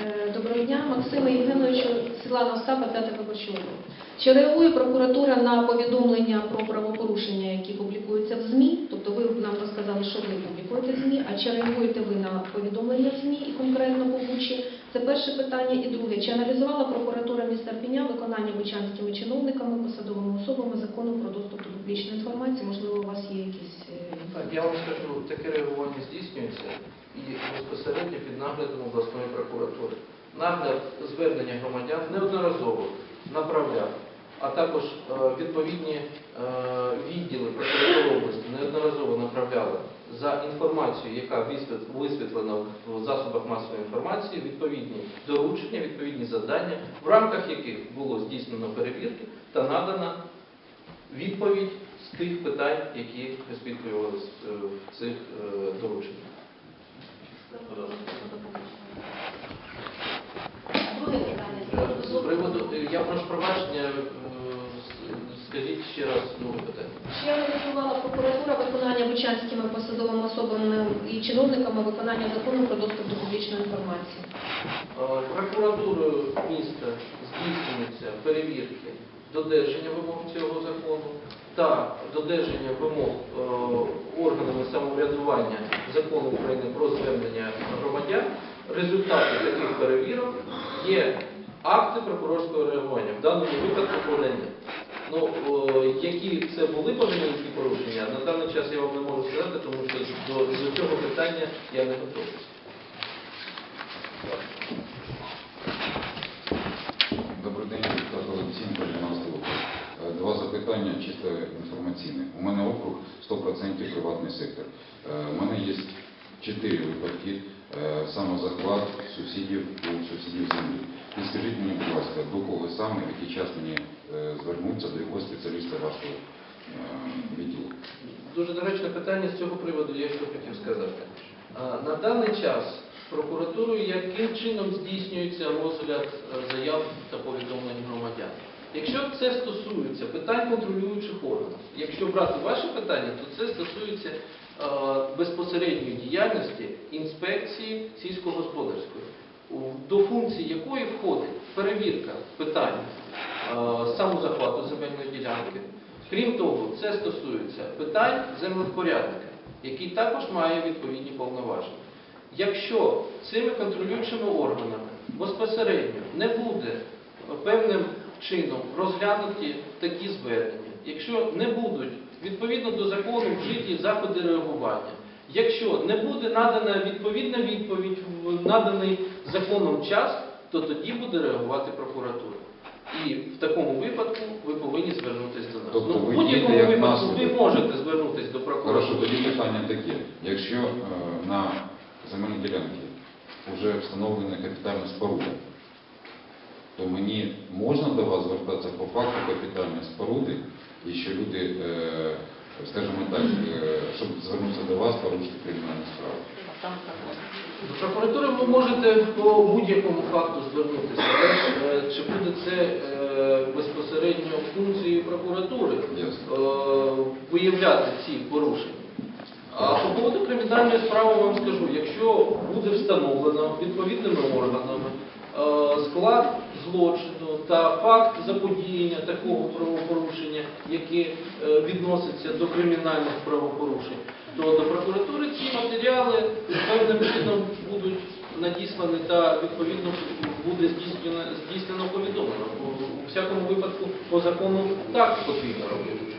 Е, Доброго дня, Максима Євгеновичу, Світлана Остапа, 5 виборчий округ. Чи реагує прокуратура на повідомлення про правопорушення, які публікуються в ЗМІ? Тобто ви нам розказали, що ви публікуєте в ЗМІ, а чи реагуєте ви на повідомлення в ЗМІ і конкретно по Бучі? Це перше питання. І друге, чи аналізувала прокуратура міста Рпіня виконання бучанськими чиновниками, посадовими особами закону про доступ до публічної інформації? Можливо, у вас є якісь е, Так, я вам скажу, таке реагування здійснюється і безпосередньо під наглядом обласної прокуратури. Нагляд звернення громадян неодноразово направляв, а також е, відповідні е, відділи прокуратури області неодноразово направляли за інформацією, яка висвітлена в засобах масової інформації, відповідні доручення, відповідні завдання, в рамках яких було здійснено перевірки та надана відповідь з тих питань, які висвітлювалися е, в цих дорученнях. Друге питання. З приводу, я прошу пробачення, е, скажіть ще раз друге питання. Чи аналізувала прокуратура виконання бучанськими посадовими особами і чиновниками виконання закону про доступ до публічної інформації? Е, Прокуратурою міста здійснюються перевірки додержання вимог цього закону та додержання вимог е, органами самоврядування закону України про звернення громадян. Результати таких перевірок є акти прокурорського реагування, в даному випадку подання. Ну, е, які це були повинні порушення, на даний час я вам не можу сказати, тому що до, цього питання я не готовий. Два запитання чисто інформаційне. У мене округ 100% приватний сектор. Е, У мене є чотири випадки е, самозахват сусідів у сусідів землі. І скажіть мені, будь ласка, до кого саме, який час мені е, звернутися, до якого спеціаліста вашого відділу? Дуже доречне питання з цього приводу, я що хотів сказати. На даний час прокуратурою яким чином здійснюється розгляд заяв та повідомлень громадян? Якщо це стосується питань контролюючих органів, якщо брати ваше питання, то це стосується е, безпосередньої діяльності інспекції сільськогосподарської, до функції якої входить перевірка питань е, самозахвату земельної ділянки, Крім того, це стосується питань землевпорядника, який також має відповідні повноваження. Якщо цими контролюючими органами безпосередньо не буде певним чином розглянуті такі звернення, якщо не будуть відповідно до закону вжиті заходи реагування, якщо не буде надана відповідна відповідь в наданий законом час, то тоді буде реагувати прокуратура. І в такому випадку ви повинні звернутися до нас. Тобто ну, в будь-якому випадку ви можете звернутися до Хорошо, прокуратури. тоді питання таке. Якщо е, на земельній ділянці вже встановлена капітальна споруда, то мені можна до вас звертатися по факту капітальної споруди, і що люди, е, скажімо так, е, щоб звернутися до вас, порушити кримінальну справу. До прокуратури ви можете по будь-якому факту звернутися. Е, чи буде це безпосередньо функцією прокуратури виявляти ці порушення? А по поводу кримінальної справи вам скажу, якщо буде встановлено відповідними органами склад злочину та факт заподіяння такого правопорушення, яке е, відноситься до кримінальних правопорушень, то до прокуратури ці матеріали певним чином будуть надіслані та відповідно буде здійснено, здійснено повідомлено. У всякому випадку по закону так потрібно робити.